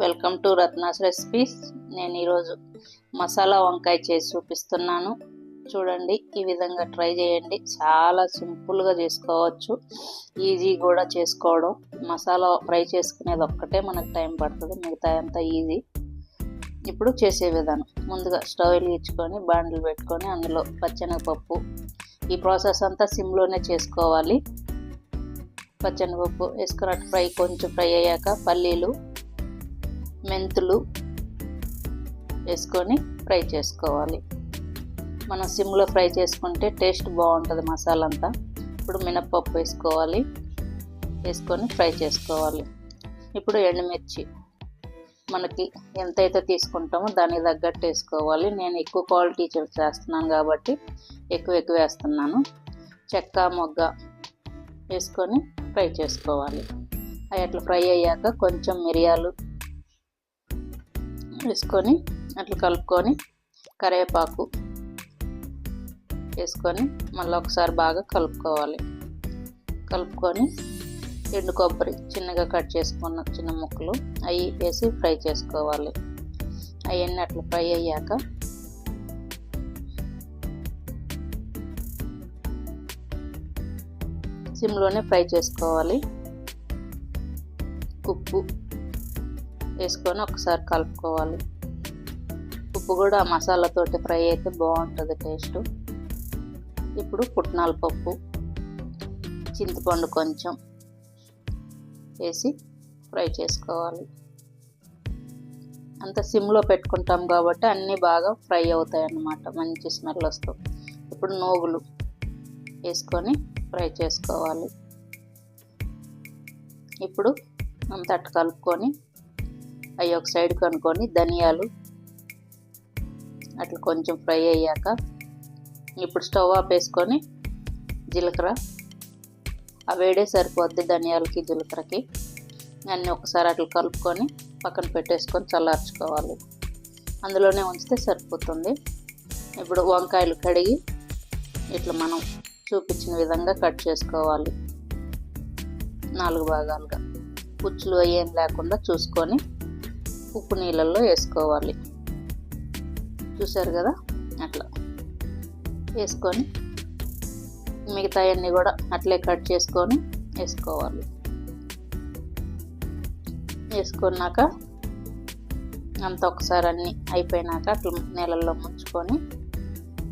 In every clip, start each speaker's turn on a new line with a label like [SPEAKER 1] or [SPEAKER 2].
[SPEAKER 1] Welcome to Ratna's recipes. నేను ఈరోజు మసాలా వంకాయ చేసి చూపిస్తున్నాను. చూడండి ఈ విధంగా ట్రై చేయండి. చాలా సింపుల్గా చేసుకోవచ్చు. ఈజీ కూడా చేసుకోవడం. మసాలా ఫ్రై చేసుకునేది ఒక్కటే మనకు టైం పడుతుంది. మిగతా అంతా ఈజీ. ఇప్పుడు చేసే విధానం. ముందుగా స్టవ్ వెలిగించుకొని బాండ్లు పెట్టుకొని అందులో పచ్చెనగపప్పు. ఈ ప్రాసెస్ అంతా సిమ్లోనే చేసుకోవాలి. పచ్చెనగపప్పు వేసుకున్నట్టు ఫ్రై కొంచెం ఫ్రై అయ్యాక పల్లీలు మెంతులు వేసుకొని ఫ్రై చేసుకోవాలి. మనం సిమ్లో ఫ్రై చేసుకుంటే టేస్ట్ బాగుంటుంది మసాలా అంతా ఇప్పుడు మినప్పప్పు వేసుకోవాలి. వేసుకొని ఫ్రై చేసుకోవాలి. ఇప్పుడు ఎండుమిర్చి మనకి ఎంతైతే తీసుకుంటామో దానికి తగ్గట్టు వేసుకోవాలి. నేను ఎక్కువ క్వాలిటీ చేస్తున్నాను కాబట్టి ఎక్కువ ఎక్కువ వేస్తున్నాను. చెక్క మొగ్గ వేసుకొని ఫ్రై చేసుకోవాలి. అవి అట్లా ఫ్రై అయ్యాక కొంచెం మిరియాలు వేసుకొని అట్లా కలుపుకొని కరివేపాకు వేసుకొని మళ్ళీ ఒకసారి బాగా కలుపుకోవాలి. కలుపుకొని ఎండు కొబ్బరి చిన్నగా కట్ చేసుకున్న చిన్న ముక్కలు అవి వేసి ఫ్రై చేసుకోవాలి. అవన్నీ అట్లా ఫ్రై అయ్యాక సిమ్లోనే ఫ్రై చేసుకోవాలి. ఉప్పు వేసుకొని ఒకసారి కలుపుకోవాలి. ఉప్పు కూడా మసాలాతోటి ఫ్రై అయితే బాగుంటుంది టేస్ట్. ఇప్పుడు పుట్నాల పప్పు చింతపండు కొంచెం వేసి ఫ్రై చేసుకోవాలి. అంత సిమ్లో పెట్టుకుంటాం కాబట్టి అన్నీ బాగా ఫ్రై అవుతాయి అన్నమాట మంచి స్మెల్ వస్తూ ఇప్పుడు నోగులు వేసుకొని ఫ్రై చేసుకోవాలి. ఇప్పుడు అంత అట్టు కలుపుకొని అవి ఒక సైడ్ కనుక్కొని ధనియాలు అట్లా కొంచెం ఫ్రై అయ్యాక ఇప్పుడు స్టవ్ ఆపేసుకొని వేసుకొని జీలకర్ర. ఆ వేడే సరిపోద్ది ధనియాలకి జీలకర్రకి. అన్నీ ఒకసారి అట్లా కలుపుకొని పక్కన పెట్టేసుకొని చల్లార్చుకోవాలి. అందులోనే ఉంచితే సరిపోతుంది. ఇప్పుడు వంకాయలు కడిగి ఇట్లా మనం చూపించిన విధంగా కట్ చేసుకోవాలి. నాలుగు భాగాలుగా. పుచ్చులు ఏం లేకుండా చూసుకొని ఉప్పు నీళ్ళల్లో వేసుకోవాలి. చూసారు కదా? అట్లా. వేసుకొని మిగతా అన్నీ కూడా అట్లే కట్ చేసుకొని వేసుకోవాలి. వేసుకున్నాక అంత ఒకసారి అన్నీ అయిపోయినాక అట్లా నీళ్ళల్లో ముంచుకొని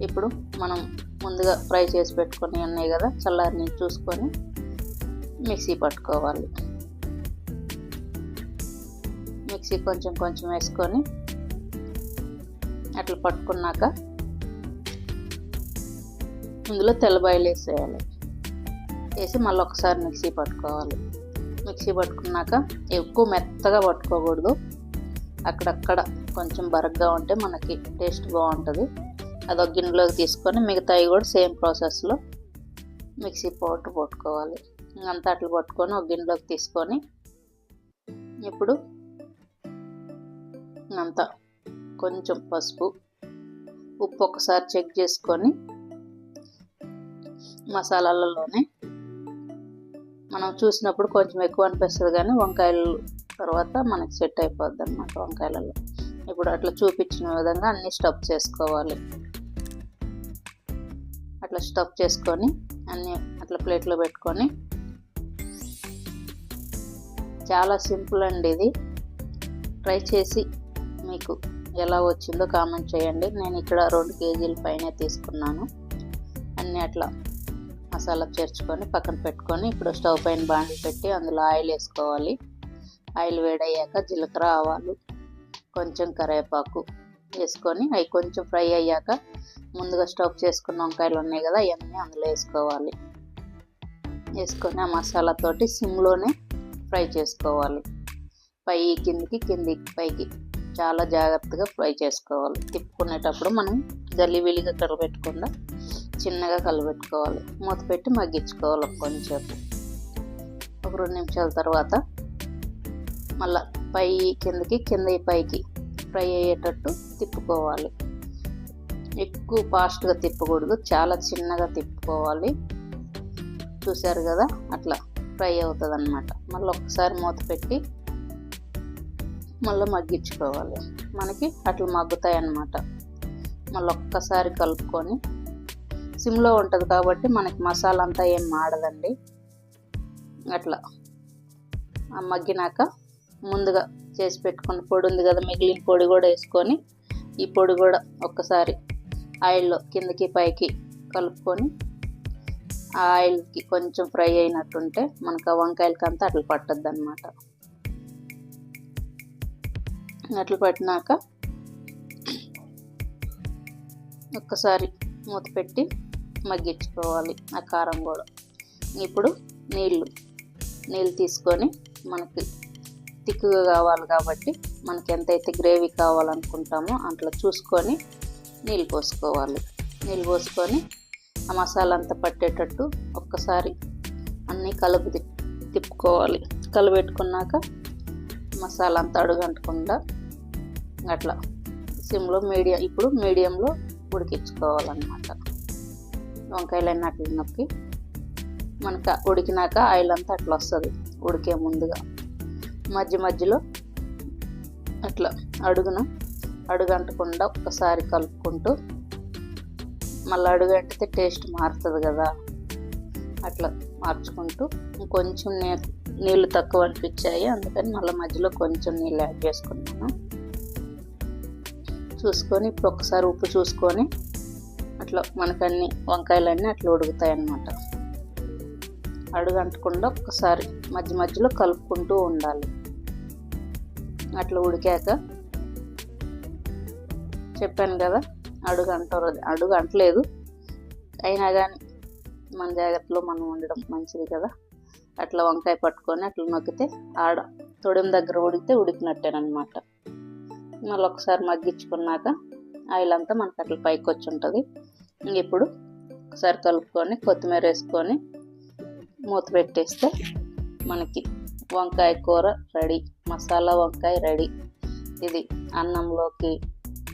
[SPEAKER 1] ఇప్పుడు మనం ముందుగా ఫ్రై చేసి పెట్టుకొని ఉన్నాయి కదా చల్లారిని చూసుకొని మిక్సీ పట్టుకోవాలి. మిక్సీ కొంచెం కొంచెం వేసుకొని అట్లా పట్టుకున్నాక ఇందులో తెల్లబాయలు వేసేయాలి. వేసి మళ్ళీ ఒకసారి మిక్సీ పట్టుకోవాలి. మిక్సీ పట్టుకున్నాక ఎక్కువ మెత్తగా పట్టుకోకూడదు. అక్కడక్కడ కొంచెం బరగ్గా ఉంటే మనకి టేస్ట్ బాగుంటుంది. అది ఒక గిన్నెలోకి తీసుకొని మిగతాయి కూడా సేమ్ ప్రాసెస్లో మిక్సీ పౌడర్ పట్టుకోవాలి. అంతా అట్లా పట్టుకొని ఒక గిన్నెలోకి తీసుకొని ఇప్పుడు అంతా కొంచెం పసుపు ఉప్పు ఒకసారి చెక్ చేసుకొని మసాలాలలోనే మనం చూసినప్పుడు కొంచెం ఎక్కువ అనిపిస్తుంది కానీ వంకాయలు తర్వాత మనకి సెట్ అయిపోద్ది అనమాట వంకాయలలో. ఇప్పుడు అట్లా చూపించిన విధంగా అన్ని స్టఫ్ చేసుకోవాలి. అట్లా స్టఫ్ చేసుకొని అన్నీ అట్లా ప్లేట్లో పెట్టుకొని చాలా సింపుల్ అండి ఇది. ట్రై చేసి మీకు ఎలా వచ్చిందో కామెంట్ చేయండి. నేను ఇక్కడ రెండు కేజీల పైన తీసుకున్నాను. అన్నీ అట్లా మసాలా చేర్చుకొని పక్కన పెట్టుకొని ఇప్పుడు స్టవ్ పైన బాండి పెట్టి అందులో ఆయిల్ వేసుకోవాలి. ఆయిల్ వేడయ్యాక జీలకర్ర ఆవాలు కొంచెం కరివేపాకు వేసుకొని అవి కొంచెం ఫ్రై అయ్యాక ముందుగా స్టవ్ చేసుకున్న వంకాయలు ఉన్నాయి కదా అవన్నీ అందులో వేసుకోవాలి. వేసుకొని ఆ మసాలాతోటి సిమ్లోనే ఫ్రై చేసుకోవాలి. పై కిందికి కిందికి పైకి. చాలా జాగ్రత్తగా ఫ్రై చేసుకోవాలి. తిప్పుకునేటప్పుడు మనం గల్లివిలిగా కలపెట్టకుండా చిన్నగా కలపెట్టుకోవాలి మూత పెట్టి మగ్గించుకోవాలి కొంచెంసేపు ఒక రెండు నిమిషాల తర్వాత మళ్ళీ పై కిందకి కింద పైకి ఫ్రై అయ్యేటట్టు తిప్పుకోవాలి. ఎక్కువ ఫాస్ట్గా తిప్పకూడదు. చాలా చిన్నగా తిప్పుకోవాలి. చూసారు కదా? అట్లా ఫ్రై అవుతుంది అనమాట మళ్ళీ ఒకసారి మూత పెట్టి మళ్ళీ మగ్గించుకోవాలి. మనకి అట్లా మగ్గుతాయి అన్నమాట మళ్ళీ ఒక్కసారి కలుపుకొని సిమ్లో ఉంటుంది కాబట్టి మనకి మసాలా అంతా ఏం మాడదండి. అట్లా. ఆ మగ్గినాక ముందుగా చేసి పెట్టుకున్న పొడి ఉంది కదా మిగిలిన పొడి కూడా వేసుకొని ఈ పొడి కూడా ఒక్కసారి ఆయిల్లో కిందకి పైకి కలుపుకొని ఆ ఆయిల్కి కొంచెం ఫ్రై అయినట్టుంటే మనకు ఆ వంకాయలకి అంతా అట్లా పట్టద్దు అనమాట నట్లు పట్టినాక ఒక్కసారి మూత పెట్టి మగ్గించుకోవాలి ఆ కారం కూడా. ఇప్పుడు నీళ్ళు నీళ్ళు తీసుకొని మనకి తిక్కుగా కావాలి కాబట్టి మనకి ఎంతైతే గ్రేవీ కావాలనుకుంటామో అట్లా చూసుకొని నీళ్ళు పోసుకోవాలి. నీళ్ళు పోసుకొని ఆ మసాలా అంతా పట్టేటట్టు ఒక్కసారి అన్నీ కలుపు తిప్పుకోవాలి. కలుపెట్టుకున్నాక మసాలా అంతా అడుగంటకుండా అట్లా. సిమ్లో మీడియం ఇప్పుడు మీడియంలో ఉడికించుకోవాలన్నమాట. వంకాయలన్నీ అట్లా నొక్కి మనకు ఉడికినాక ఆయిల్ అంతా అట్లా వస్తుంది ఉడికే ముందుగా. మధ్య మధ్యలో అట్లా అడుగున అడుగంటకుండా ఒక్కసారి కలుపుకుంటూ మళ్ళీ అడుగంటితే టేస్ట్ మారుతుంది కదా. అట్లా మార్చుకుంటూ కొంచెం నీళ్ళు తక్కువ అనిపించాయి అందుకని మళ్ళీ మధ్యలో కొంచెం నీళ్ళు యాడ్ చేసుకున్నాను. చూసుకొని ఇప్పుడు ఒకసారి ఉప్పు చూసుకొని అట్లా మనకన్నీ వంకాయలన్నీ అట్లా ఉడుకుతాయి అన్నమాట అడుగంటకుండా ఒకసారి ఒక్కసారి మధ్య మధ్యలో కలుపుకుంటూ ఉండాలి. అట్లా ఉడికాక చెప్పాను కదా అడుగు అంటారు అడుగు అంటలేదు అయినా కానీ మన జాగ్రత్తలో మనం ఉండడం మంచిది కదా. అట్లా వంకాయ పట్టుకొని అట్లా నొక్కితే ఆడ తొడిం దగ్గర ఉడికితే ఉడికినట్టేనమాట మళ్ళీ ఒకసారి మగ్గించుకున్నాక ఆయిల్ అంతా మనకు అట్లా పైకి వచ్చి ఉంటుంది ఇప్పుడు ఒకసారి కలుపుకొని కొత్తిమీర వేసుకొని మూత పెట్టేస్తే మనకి వంకాయ కూర రెడీ. మసాలా వంకాయ రెడీ. ఇది అన్నంలోకి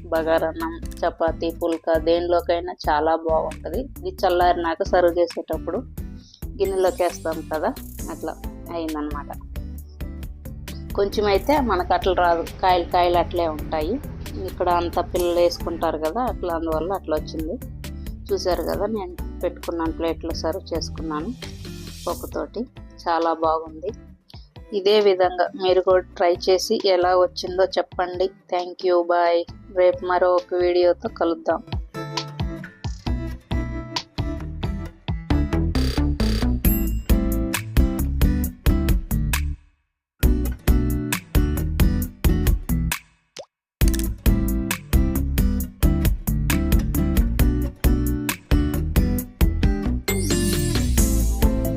[SPEAKER 1] బగారన్నం చపాతి పుల్కా దేనిలోకైనా చాలా బాగుంటుంది. ఇది చల్లారినాక సర్వ్ చేసేటప్పుడు గిన్నెలోకి వేస్తాం కదా అట్లా అయిందనమాట. కొంచెం అయితే మనకు అట్లా రాదు. కాయలు కాయలు అట్లే ఉంటాయి. ఇక్కడ అంత పిల్లలు వేసుకుంటారు కదా అట్లా అందువల్ల అట్లా వచ్చింది. చూశారు కదా నేను పెట్టుకున్నాను ప్లేట్లో సర్వ్ చేసుకున్నాను పప్పుతోటి. చాలా బాగుంది. ఇదే విధంగా మీరు కూడా ట్రై చేసి ఎలా వచ్చిందో చెప్పండి. థ్యాంక్ యూ బాయ్ రేపు మరో ఒక వీడియోతో కలుద్దాం.